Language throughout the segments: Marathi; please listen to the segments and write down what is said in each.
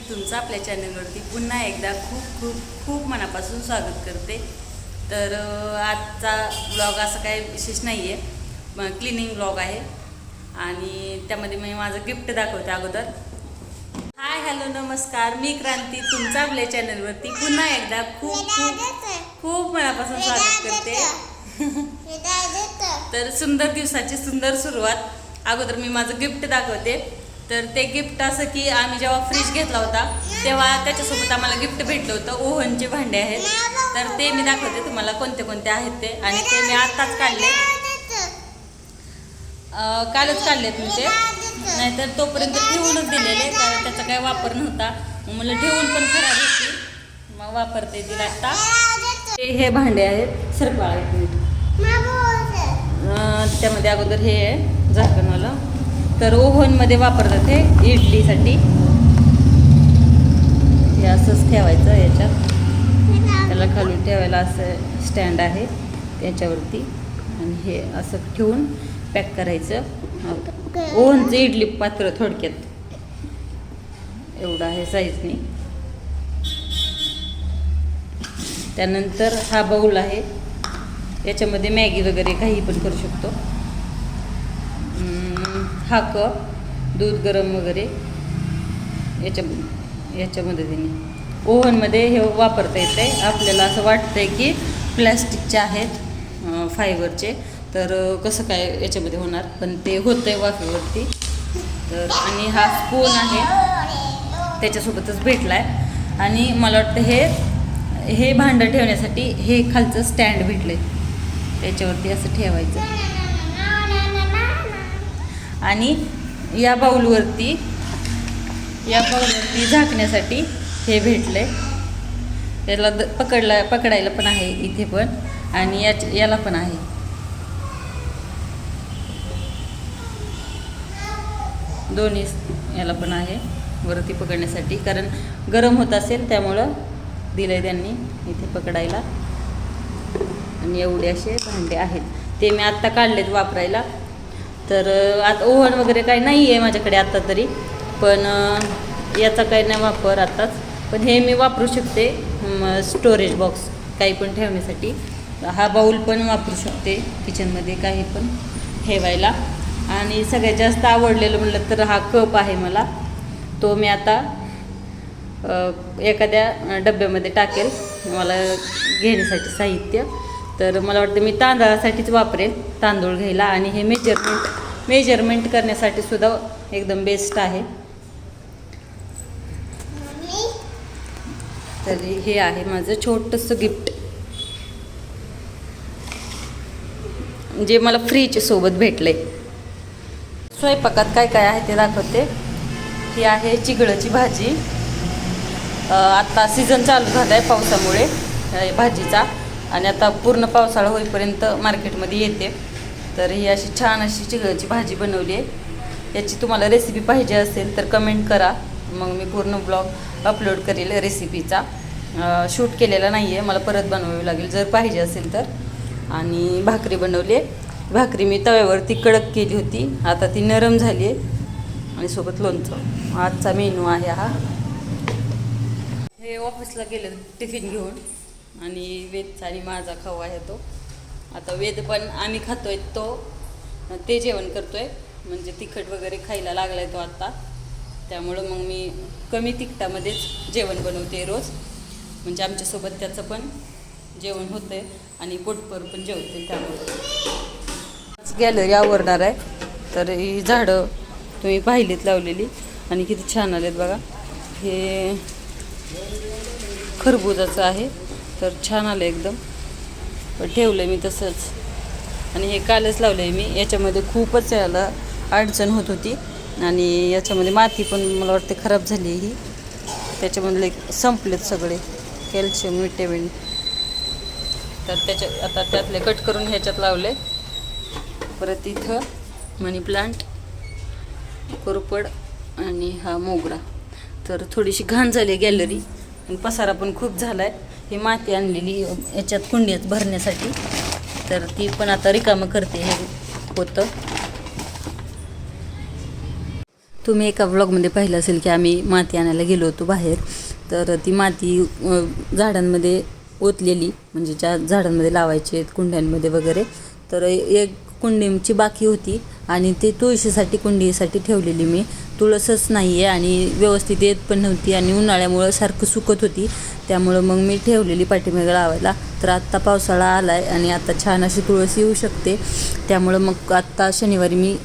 पुन्हा एकदा खूप खूप खूप मनापासून स्वागत करते. तर आजचा ब्लॉग असं काही विशेष नाही आहे क्लिनिंग ब्लॉग आहे. आणि त्यामध्ये मी माझं गिफ्ट दाखवते अगोदर. हाय हॅलो नमस्कार. मी क्रांती. तुमच्या आपल्या चॅनलवरती पुन्हा एकदा खूप खूप खूप मनापासून स्वागत करते. तर सुंदर दिवसाची सुंदर सुरुवात. अगोदर मी माझं गिफ्ट दाखवते. तर ते गिफ्ट असं की आम्ही जेव्हा फ्रीज घेतला होता तेव्हा त्याच्यासोबत आम्हाला गिफ्ट भेटलं होतं. ओव्हनचे भांडे आहेत. तर ते मी दाखवते तुम्हाला कोणते कोणते आहेत ते. आणि ते मी आत्ताच काढले. कालच काढलेत मी ते. नाहीतर तोपर्यंत ठेवूनच दिलेले कारण त्याचा काही वापर नव्हता. मला ठेवून पण खराब होती. मग वापरते तिला आता. ते हे भांडे आहेत. सरपाळ आहेत. त्यामध्ये अगोदर हे आहे झाकणवालं तर ओव्हनमध्ये वापरतात हे इडलीसाठी. हे असंच ठेवायचं याच्यात. त्याला खालून ठेवायला असं स्टँड आहे त्याच्यावरती. आणि हे असं ठेवून पॅक करायचं. ओव्हनचं इडली पात्र थोडक्यात. एवढं आहे साईजनी त्यानंतर हा बाऊल आहे. याच्यामध्ये मॅगी वगैरे काही पण करू शकतो. हा कप दूध गरम वगैरे याच्या याच्या मदतीने. ओव्हनमध्ये हे वापरता येतं आहे आपल्याला असं वाटतं आहे की प्लॅस्टिकचे आहेत फायबरचे. तर कसं काय याच्यामध्ये होणार? पण ते होतं आहे वाफेवरती. तर आणि हा स्पून आहे. त्याच्यासोबतच भेटला आहे आणि मला वाटतं हे हे भांडं ठेवण्यासाठी हे खालचं स्टँड भेटलं आहे त्याच्यावरती असं ठेवायचं. आणि या बाऊलवरती या बाऊलवरती झाकण्यासाठी हे भेटलं. आहे याला द पकडला पकडायला पण आहे इथे पण आणि याच याला पण आहे. दोन्ही याला पण आहे वरती पकडण्यासाठी. कारण गरम होत असेल त्यामुळं दिलं आहे त्यांनी इथे पकडायला. आणि एवढे असे भांडे आहेत. ते मी आत्ता काढलेत वापरायला. तर आता ओव्हन वगैरे काही नाही आहे माझ्याकडे आत्ता तरी. पण याचा काही नाही वापर आत्ताच पण हे मी वापरू शकते स्टोरेज बॉक्स काही पण ठेवण्यासाठी. हा बाऊल पण वापरू शकते किचनमध्ये काही पण ठेवायला. आणि सगळ्यात जास्त आवडलेलं म्हटलं तर हा कप आहे मला. तो मी आता एखाद्या डब्यामध्ये टाकेल मला घेण्यासाठी साहित्य. तर मला वाटतं मी तांदळासाठीच वापरेन तांदूळ घ्यायला. आणि हे मेजरमेंट मेजरमेंट करण्यासाठी सुद्धा एकदम बेस्ट आहे. तर हे आहे माझं छोटंसं गिफ्ट. जे मला फ्रीज सोबत भेटले स्वयंपाकात काय काय आहे ते दाखवते. ही आहे चिगळाची भाजी. अ, आता सीझन चालू झाला आहे पावसामुळे भाजीचा. आणि आता पूर्ण पावसाळा होईपर्यंत मार्केटमध्ये येते. तर ही अशी छान अशी चिगळाची भाजी बनवली आहे. याची तुम्हाला रेसिपी पाहिजे असेल तर कमेंट करा. मग मी पूर्ण ब्लॉग अपलोड करेल रेसिपीचा शूट केलेला नाही आहे मला परत बनवावी लागेल जर पाहिजे असेल तर. आणि भाकरी बनवली आहे. भाकरी मी तव्यावरती कडक केली होती. आता ती नरम झाली आहे. आणि सोबत लोणचं. आजचा मेनू आहे हा. हे ऑफिसला गेलं टिफिन घेऊन. आणि वेदचा आणि माझा खाऊ आहे तो. आता वेद पण आम्ही खातोय तो ते जेवण करतोय. म्हणजे तिखट वगैरे खायला लागलाय तो आत्ता. त्यामुळं मग मी कमी तिखटामध्येच जेवण बनवते रोज. म्हणजे आमच्यासोबत त्याचं पण जेवण होतंय आणि पोटभर पण जेवते त्यामुळे. गॅलरी आवरणार आहे. तर ही झाडं तुम्ही पाहिलीत लावलेली आणि किती छान आलेत बघा. हे खरबुजाचं आहे. तर छान आलं एकदम. ठेवलं ठेवलं मी तसंच. आणि हे कालच लावलं आहे मी. याच्यामध्ये खूपच याला अडचण होत होती. आणि याच्यामध्ये माती पण मला वाटते खराब झाली ही. त्याच्यामधले संपलेत सगळे. Calcium vitamin. तर त्याच्या आता त्यातले कट करून ह्याच्यात लावले. परत इथं मनी प्लांट कोरपड आणि हा मोगरा. तर थोडीशी घाण झाली गॅलरी. आणि पसारा पण खूप झाला आहे ही माती आणलेली याच्यात कुंडीत भरण्यासाठी. तर ती पण आता रिकामं करते हे होतं तुम्ही एका ब्लॉगमध्ये पाहिलं असेल की आम्ही माती आणायला गेलो होतो बाहेर. तर ती माती झाडांमध्ये ओतलेली म्हणजे ज्या झाडांमध्ये लावायचे आहेत कुंड्यांमध्ये वगैरे. तर एक कुंडीची बाकी होती आणि ते तुळशीसाठी कुंडीसाठी ठेवलेली मी. तुळसच नाही आहे आणि व्यवस्थित येत पण नव्हती आणि उन्हाळ्यामुळं सारखं सुकत होती. त्यामुळं मग मी ठेवलेली पाठीमागे लावायला. तर आत्ता पावसाळा आला आहे आणि आता छान अशी तुळस येऊ शकते. त्यामुळं मग आत्ता शनिवारी मी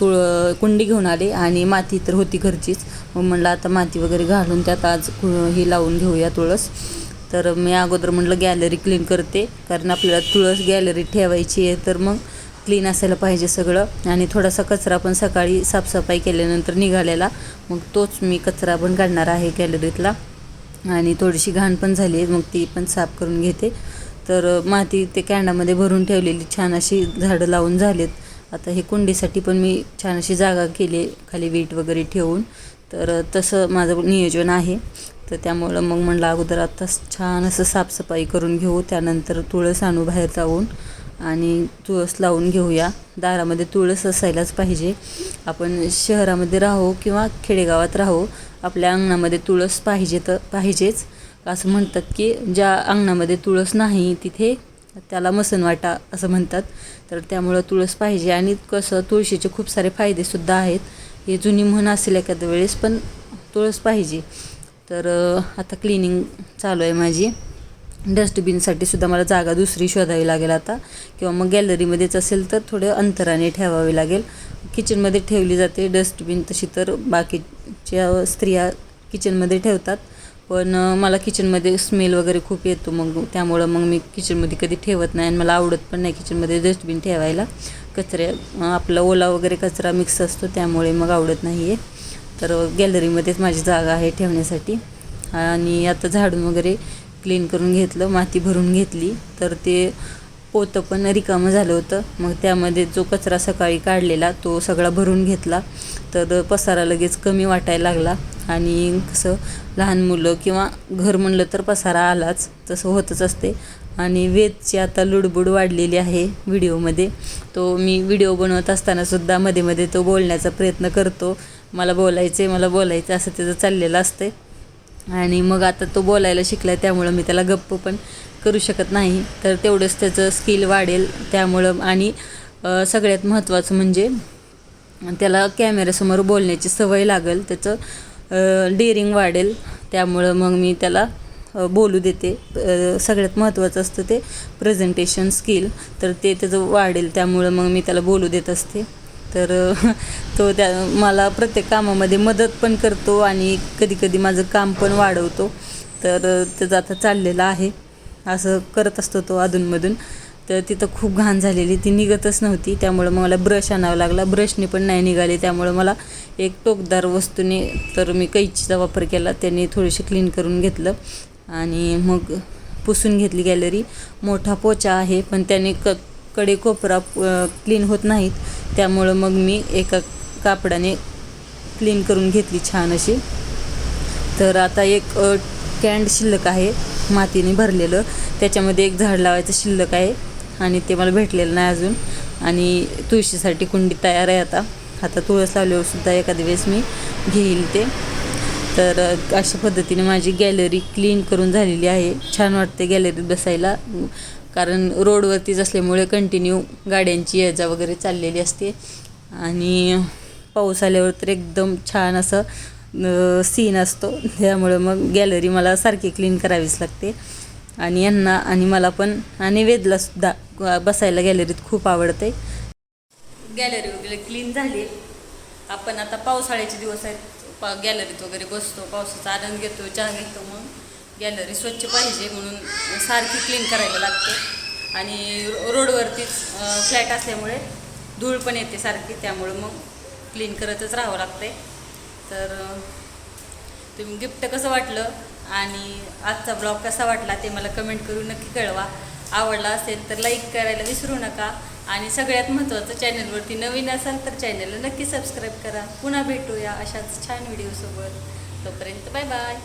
तुळ कुंडी घेऊन आले आणि माती तर होती घरचीच. मग म्हणलं आता माती वगैरे घालून त्यात आज ही लावून घेऊया तुळस. तर मी अगोदर म्हटलं गॅलरी क्लीन करते. कारण आपल्याला तुळस गॅलरी ठेवायची आहे तर मग क्लीन असायला पाहिजे सगळं. आणि थोडासा कचरा पण सकाळी साफसफाई केल्यानंतर निघालेला. मग तोच मी कचरा पण काढणार आहे गॅलरीतला. आणि थोडीशी घाण पण झाली आहे. मग ती पण साफ करून घेते. तर माती ते कॅन्डामध्ये भरून ठेवलेली छान अशी झाडं लावून झालेत. आता हे कुंडीसाठी पण मी छान अशी जागा केली खाली वीट वगैरे ठेवून. तर तसं माझं नियोजन आहे. तर त्यामुळं मग म्हणलं अगोदर आत्ताच छान असं साफसफाई करून घेऊ. त्यानंतर तुळस आणू बाहेर जाऊन. आणि तुळस लावून घेऊया. दारामध्ये तुळस असायलाच पाहिजे. आपण शहरामध्ये राहू किंवा खेडेगावात राहू आपल्या अंगणामध्ये तुळस पाहिजे तर पाहिजेच. असं म्हणतात की ज्या अंगणामध्ये तुळस नाही तिथे त्याला मसनवाटा असं म्हणतात. तर त्यामुळं तुळस पाहिजे. आणि कसं तुळशीचे खूप सारे फायदेसुद्धा आहेत. हे जुनी म्हण असेल एखाद्या वेळेस पण तुळस पाहिजे. तर आता क्लिनिंग चालू आहे माझी. डस्टबिनसाठी सुद्धा मला जागा दुसरी शोधावी लागेल आता. किंवा मग गॅलरीमध्येच असेल तर थोडं अंतराने ठेवावी लागेल. किचनमध्ये ठेवली जाते डस्टबिन तशी तर बाकीच्या स्त्रिया किचनमध्ये ठेवतात. पण मला किचनमध्ये स्मेल वगैरे खूप येतो मग त्यामुळं मग मी किचनमध्ये कधी ठेवत नाही आणि मला आवडत पण नाही किचनमध्ये डस्टबिन ठेवायला. कचऱ्या आपला ओला वगैरे कचरा मिक्स असतो त्यामुळे मग आवडत नाही आहे तर गॅलरीमध्येच माझी जागा आहे ठेवण्यासाठी. आणि आता झाडून वगैरे क्लीन करून घेतलं माती भरून घेतली. तर ते पोतं पण रिकामं झालं होतं. मग त्यामध्ये जो कचरा सकाळी काढलेला तो सगळा भरून घेतला. तर पसारा लगेच कमी वाटायला लागला. आणि कसं लहान मुलं किंवा घर म्हणलं तर पसारा आलाच. तसं होतच असते. आणि वेदची आता लुडबुड वाढलेली आहे व्हिडिओमध्ये. तो मी व्हिडिओ बनवत असतानासुद्धा मध्ये मध्ये तो बोलण्याचा प्रयत्न करतो. मला बोलायचे मला बोलायचं असं त्याचं चाललेलं असते आणि मग आता तो बोलायला शिकला आहे त्यामुळं मी त्याला गप्प पण करू शकत नाही. तर तेवढंच त्याचं स्किल वाढेल त्यामुळं आणि सगळ्यात महत्त्वाचं म्हणजे त्याला कॅमेऱ्यासमोर बोलण्याची सवय लागेल त्याचं डेअरिंग वाढेल. त्यामुळं मग मी त्याला बोलू देते. सगळ्यात महत्त्वाचं असतं ते प्रेझेंटेशन स्किल तर ते त्याचं वाढेल त्यामुळं मग मी त्याला बोलू देत असते. तर तो त्या मला प्रत्येक कामामध्ये मदत पण करतो आणि कधीकधी माझं काम पण वाढवतो. तर त्याचं आता चाललेलं आहे. असं करत असतो तो अधूनमधून. तर तिथं खूप घाण झालेली ती निघतच नव्हती. त्यामुळं मला ब्रश आणावा लागला. ब्रशने पण नाही निघाले. त्यामुळं मला एक टोकदार वस्तूने तर मी कैचीचा वापर केला. त्याने थोडीशी क्लीन करून घेतलं. आणि मग पुसून घेतली गॅलरी मोठा पोचा आहे पण त्याने क कडे कोपरा क्लीन होत नाहीत. त्यामुळं मग मी एका कापडाने क्लीन करून घेतली छान अशी. तर आता एक कॅन्ड शिल्लक आहे मातीने भरलेलं. त्याच्यामध्ये एक झाड लावायचं शिल्लक आहे आणि ते मला भेटलेलं नाही अजून. आणि तुळशीसाठी कुंडी तयार आहे आता. आता तुळस लावल्यावर सुद्धा एखाद्या वेळेस मी घेईल ते. तर अशा पद्धतीने माझी गॅलरी क्लीन करून झालेली आहे. छान वाटते गॅलरीत बसायला. कारण रोडवरतीच असल्यामुळे कंटिन्यू गाड्यांची येजा वगैरे चाललेली असते. आणि पाऊस आल्यावर तर एकदम छान असं सीन असतो. त्यामुळं मग गॅलरी मला सारखी क्लीन करावीच लागते. आणि यांना आणि मला पण आणि वेदलासुद्धा बसायला गॅलरीत खूप आवडते. गॅलरी वगैरे क्लीन झाली. आपण आता पावसाळ्याचे दिवस आहेत. पा गॅलरीत वगैरे बसतो पावसाचा आनंद घेतो चहा घेतो मग. गॅलरी स्वच्छ पाहिजे म्हणून सारखी क्लीन करायला लागते. आणि रोडवरतीच फ्लॅट असल्यामुळे धूळ पण येते सारखी त्यामुळं मग क्लीन करतच राहावं लागते तर तुम्ही गिफ्ट कसं वाटलं? आणि आजचा ब्लॉग कसा वाटला ते मला कमेंट करून नक्की कळवा. आवडला असेल तर लाईक करायला विसरू नका. आणि सगळ्यात महत्त्वाचं चॅनलवरती नवीन असाल तर चॅनलला नक्की सबस्क्राईब करा. पुन्हा भेटूया अशाच छान व्हिडिओसोबत. तोपर्यंत बाय बाय.